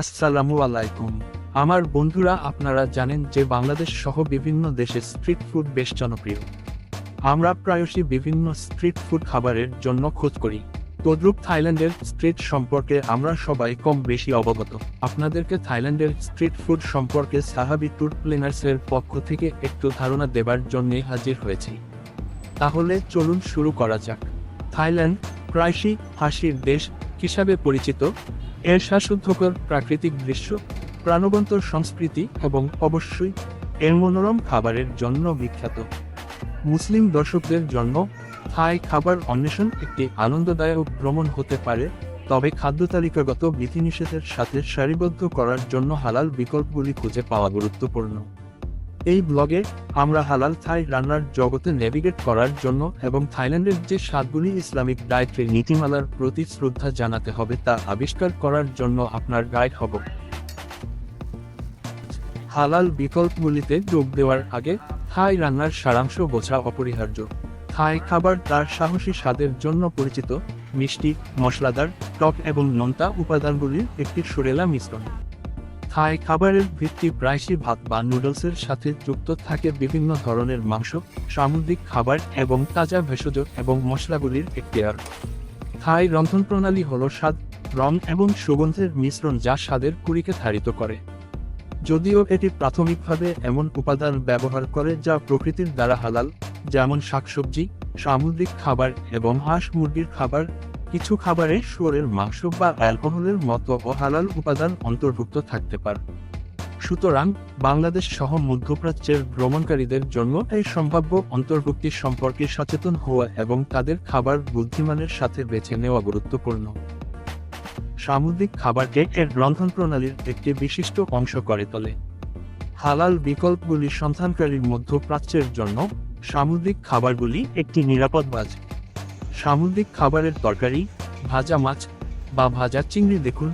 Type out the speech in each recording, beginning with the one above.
আসসালামু আলাইকুম। আমার বন্ধুরা, আপনারা জানেন যে বাংলাদেশ সহ বিভিন্ন দেশে স্ট্রিট ফুড বেশ জনপ্রিয়। আমরা প্রায়শই বিভিন্ন স্ট্রিট ফুড খাবারের জন্য খোঁজ করি। তদ্রূপ থাইল্যান্ডের স্ট্রিট সম্পর্কে আমরা সবাই কম বেশি অবগত। আপনাদেরকে থাইল্যান্ডের স্ট্রিট ফুড সম্পর্কে সাহাবি ট্যুর প্লেনার্সের পক্ষ থেকে একটু ধারণা দেবার জন্যে হাজির হয়েছি। তাহলে চলুন শুরু করা যাক। থাইল্যান্ড প্রায়শই হাসির দেশ হিসাবে পরিচিত। এর শ্বাসুদ্ধকর প্রাকৃতিক দৃশ্য, প্রাণবন্ত সংস্কৃতি এবং অবশ্যই এর মনোরম খাবারের জন্য বিখ্যাত। মুসলিম দর্শকদের জন্য থাই খাবার অন্বেষণ একটি আনন্দদায়ক ভ্রমণ হতে পারে, তবে খাদ্য তালিকাগত বিধিনিষেধের সাথে সারিবদ্ধ করার জন্য হালাল বিকল্পগুলি খুঁজে পাওয়া গুরুত্বপূর্ণ। এই ব্লগে আমরা হালাল থাই রান্নার জগতে নেভিগেট করার জন্য এবং থাইল্যান্ডের যে স্বাদগুলি ইসলামিক ডায়েটের নীতিমালার প্রতি শ্রদ্ধা জানাতে হবে তা আবিষ্কার করার জন্য আপনার গাইড হব। হালাল বিকল্পগুলিতে যোগ দেওয়ার আগে থাই রান্নার সারাংশ বোঝা অপরিহার্য। থাই খাবার তার সাহসী স্বাদের জন্য পরিচিত, মিষ্টি, মশলাদার, টক এবং নোনতা উপাদানগুলির একটি সুরেলা মিশ্রণ। থাই খাবারের ভিত্তি প্রায়শই ভাত বা নুডলসের সাথে যুক্ত থাকে বিভিন্ন ধরনের মাংস, সামুদ্রিক খাবার এবং তাজা ভেষজ এবং মশলাগুলির আর থাই রন্ধন প্রণালী হল স্বাদ, রং এবং সুগন্ধের মিশ্রণ যা স্বাদের কুড়িকে ধারিত করে। যদিও এটি প্রাথমিকভাবে এমন উপাদান ব্যবহার করে যা প্রকৃতির দ্বারা হালাল, যেমন শাকসবজি, সামুদ্রিক খাবার এবং হাঁস মুরগির খাবার কিছু খাবারে শুয়োরের মাংস বা অ্যালকোহলের মতো অহালাল উপাদান অন্তর্ভুক্ত থাকতে পারে। সুতরাং বাংলাদেশ সহ মধ্যপ্রাচ্যের ভ্রমণকারীদের জন্য এই সম্ভাব্য অন্তর্ভুক্তি সম্পর্কে সচেতন হওয়া এবং তাদের খাবার বুদ্ধিমানের সাথে বেছে নেওয়া গুরুত্বপূর্ণ। সামুদ্রিক খাবারকে এর রন্ধন প্রণালীর একটি বিশিষ্ট অংশ করে তোলে। হালাল বিকল্পগুলি সন্ধানকারীর মধ্যপ্রাচ্যের জন্য সামুদ্রিক খাবারগুলি একটি নিরাপদ বাজ সামুদ্রিক খাবারের তরকারি ভাজা মাছ বা ভাজা চিংড়ি দেখুন।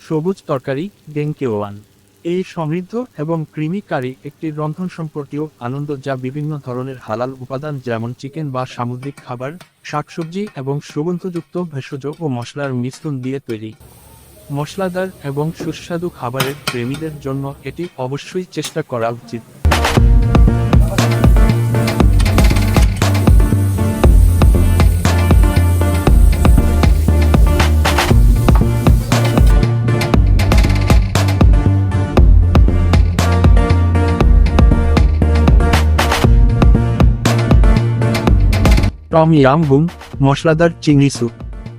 সবুজ তরকারি ডেঙ্কেওয়ান এই সমৃদ্ধ এবং ক্রিমি কারি একটি রন্ধন সম্পর্কীয় আনন্দ যা বিভিন্ন ধরনের হালাল উপাদান যেমন চিকেন বা সামুদ্রিক খাবার, শাকসবজি এবং সুগন্ধযুক্ত ভেষজ ও মশলার মিশ্রণ দিয়ে তৈরি। মশলাদার এবং সুস্বাদু খাবারের প্রেমীদের জন্য এটি অবশ্যই চেষ্টা করা উচিত। টম ইয়াম মশলাদার চিংড়ি স্যুপ।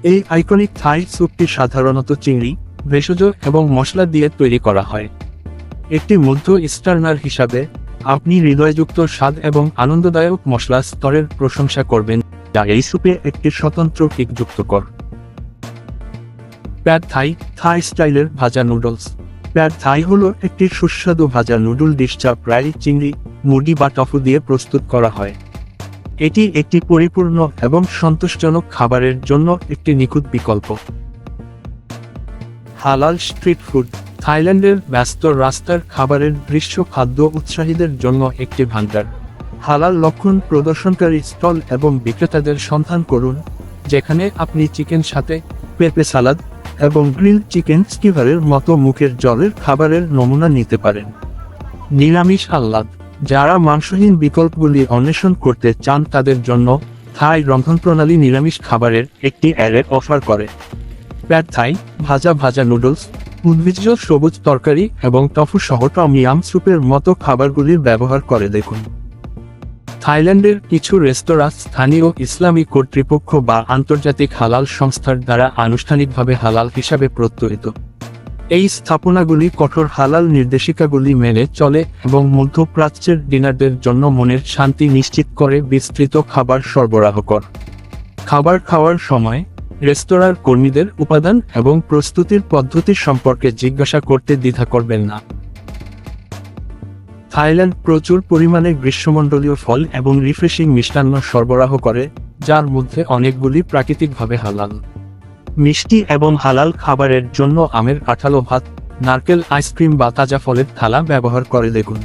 এই আইকনিক থাই স্যুপটি সাধারণত চিংড়ি, ভেষজ এবং মশলা দিয়ে তৈরি করা হয়। একটি মধ্য ইস্টার্নার হিসাবে, আপনি হৃদয়যুক্ত স্বাদ এবং আনন্দদায়ক মশলা স্তরের প্রশংসা করবেন, যা এই স্যুপে একটি স্বতন্ত্র কিক যুক্ত কর। প্যাড থাই থাই স্টাইলের ভাজা নুডলস। প্যাড থাই হল একটি সুস্বাদু ভাজা নুডল ডিশ যা প্রায় চিংড়ি, মুরগি বা টফু দিয়ে প্রস্তুত করা হয়। এটি একটি পরিপূর্ণ এবং সন্তোষজনক খাবারের জন্য একটি নিখুঁত বিকল্প। হালাল স্ট্রিট ফুড, থাইল্যান্ডের ব্যস্ত রাস্তার খাবারের দৃশ্য খাদ্য উৎসাহীদের জন্য একটি ভান্ডার হালাল লক্ষণ প্রদর্শনকারী স্টল এবং বিক্রেতাদের সন্ধান করুন, যেখানে আপনি চিকেন সাথে পেঁপে সালাদ এবং গ্রিল চিকেন স্কিভারের মতো মুখের জলের খাবারের নমুনা নিতে পারেন। নিরামিষ আহ্লাদ। যারা মাংসহীন বিকল্পগুলি অন্বেষণ করতে চান তাদের জন্য থাই রন্ধন প্রণালী নিরামিষ খাবারের একটি অ্যারের অফার করে। প্যাড থাই, ভাজা ভাজা নুডলস, উদ্ভিজ্জ সবুজ তরকারি এবং টফু সহ টমিয়াম স্যুপের মতো খাবারগুলির ব্যবহার করে দেখুন। থাইল্যান্ডের কিছু রেস্তোরাঁ স্থানীয় ইসলামী কর্তৃপক্ষ বা আন্তর্জাতিক হালাল সংস্থার দ্বারা আনুষ্ঠানিকভাবে হালাল হিসাবে প্রত্যয়িত। এই স্থাপনাগুলি কঠোর হালাল নির্দেশিকাগুলি মেনে চলে এবং মধ্যপ্রাচ্যের ডিনারদের জন্য মনের শান্তি নিশ্চিত করে বিস্তৃত খাবার সরবরাহ কর। খাবার খাওয়ার সময় রেস্তোরাঁর কর্মীদের উপাদান এবং প্রস্তুতির পদ্ধতি সম্পর্কে জিজ্ঞাসা করতে দ্বিধা করবেন না। থাইল্যান্ড প্রচুর পরিমাণে গ্রীষ্মমণ্ডলীয় ফল এবং রিফ্রেশিং মিষ্টান্ন সরবরাহ করে, যার মধ্যে অনেকগুলি প্রাকৃতিকভাবে হালাল। মিষ্টি এবং হালাল খাবারের জন্য আমের কাঁঠালো ভাত, নারকেল আইসক্রিম বা তাজা ফলের থালা ব্যবহার করে দেখুন।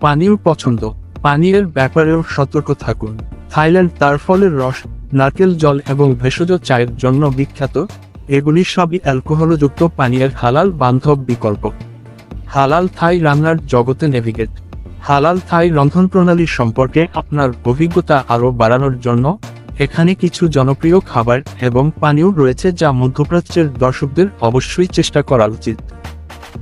পানীয় পছন্দ। পানীয়ের ব্যাপারেও সতর্ক থাকুন। থাইল্যান্ড তার ফলের রস, নারকেল জল এবং ভেষজ চায়ের জন্য বিখ্যাত। এগুলি সবই অ্যালকোহলযুক্ত পানীয়ের হালাল বান্ধব বিকল্প। হালাল থাই রান্নার জগতে নেভিগেট। হালাল থাই রন্ধন প্রণালী সম্পর্কে আপনার অভিজ্ঞতা আরও বাড়ানোর জন্য এখানে কিছু জনপ্রিয় খাবার এবং পানীয় রয়েছে যা মধ্যপ্রাচ্যের দর্শকদের অবশ্যই চেষ্টা করা উচিত।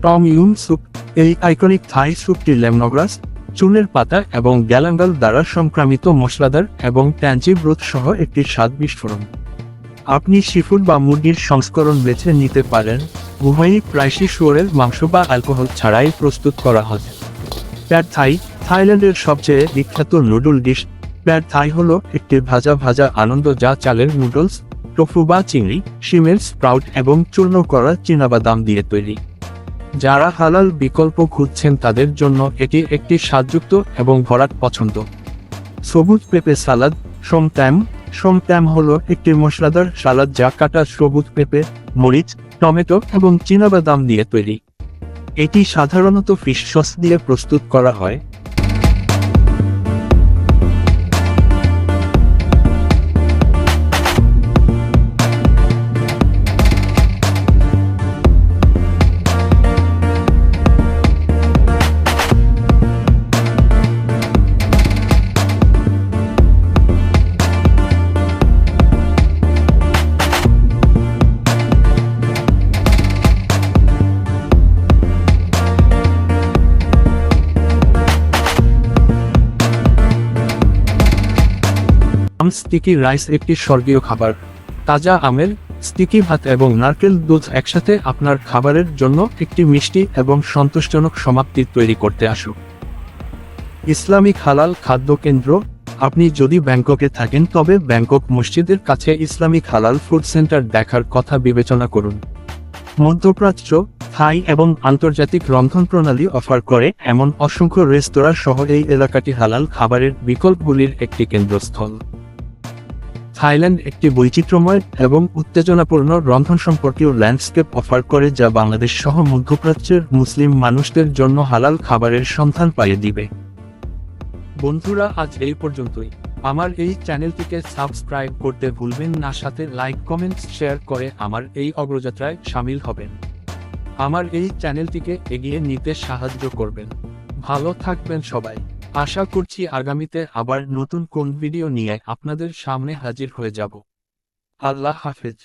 টম ইউম স্যুপ, এই আইকনিক থাই স্যুপটি লেমনগ্রাস, চুনের পাতা এবং গ্যালাঙ্গাল দ্বারা সংক্রামিত মশলাদার এবং ট্যাঞ্জি ব্রোথ সহ একটি স্বাদ বিস্ফোরণ। আপনি সিফুড বা মুরগির সংস্করণ বেছে নিতে পারেন। উভয়ই প্রায়শই শুয়োরের মাংস বা অ্যালকোহল ছাড়াই প্রস্তুত করা হয়। প্যাড থাই, থাইল্যান্ডের সবচেয়ে বিখ্যাত নুডল ডিশ প্যাড থাই হলো একটি ভাজা ভাজা আনন্দ যা চালের নুডলস, টোফু বা চিংড়ি, শিমের স্প্রাউট এবং চূর্ণ করা চীনাবাদাম দিয়ে তৈরি। যারা হালাল বিকল্প খুঁজছেন তাদের জন্য এটি একটি স্বাদযুক্ত এবং ভরাট পছন্দ। সবুজ পেঁপে সালাদ সোমত্যাম সোমত্যাম হলো একটি মশলাদার সালাদ যা কাটা সবুজ পেঁপে, মরিচ, টমেটো এবং চীনাবাদাম দিয়ে তৈরি। এটি সাধারণত ফিশ সস দিয়ে প্রস্তুত করা হয়। স্টিকি রাইস একটি স্বর্গীয় খাবার। তাজা আমের স্টিকি ভাত এবং নারকেল দুধ একসাথে আপনার খাবারের জন্য একটি মিষ্টি এবং সন্তোষজনক সমাপ্তি তৈরি করতে আসুক ইসলামিক হালাল খাদ্য কেন্দ্র, আপনি যদি ব্যাংককে থাকেন তবে ব্যাংকক মসজিদের কাছে ইসলামিক হালাল ফুড সেন্টার দেখার কথা বিবেচনা করুন। মধ্যপ্রাচ্য, থাই এবং আন্তর্জাতিক রন্ধন প্রণালী অফার করে এমন অসংখ্য রেস্তোরাঁ সহ এই এলাকাটি হালাল খাবারের বিকল্পগুলির একটি কেন্দ্রস্থল। থাইল্যান্ড একটি বৈচিত্র্যময় এবং উত্তেজনাপূর্ণ রন্ধন সম্পর্কীয় ল্যান্ডস্কেপ অফার করে যা বাংলাদেশ সহ মধ্যপ্রাচ্যের মুসলিম মানুষদের জন্য হালাল খাবারের সন্ধান পাইয়ে দিবে। বন্ধুরা, আজ এই পর্যন্তই। আমার এই চ্যানেলটিকে সাবস্ক্রাইব করতে ভুলবেন না, সাথে লাইক কমেন্টস শেয়ার করে আমার এই অগ্রযাত্রায় সামিল হবেন। আমার এই চ্যানেলটিকে এগিয়ে নিতে সাহায্য করবেন। ভালো থাকবেন সবাই। আশা করছি আগামীতে আবার নতুন কোন ভিডিও নিয়ে আপনাদের সামনে হাজির হয়ে যাব। আল্লাহ হাফেজ।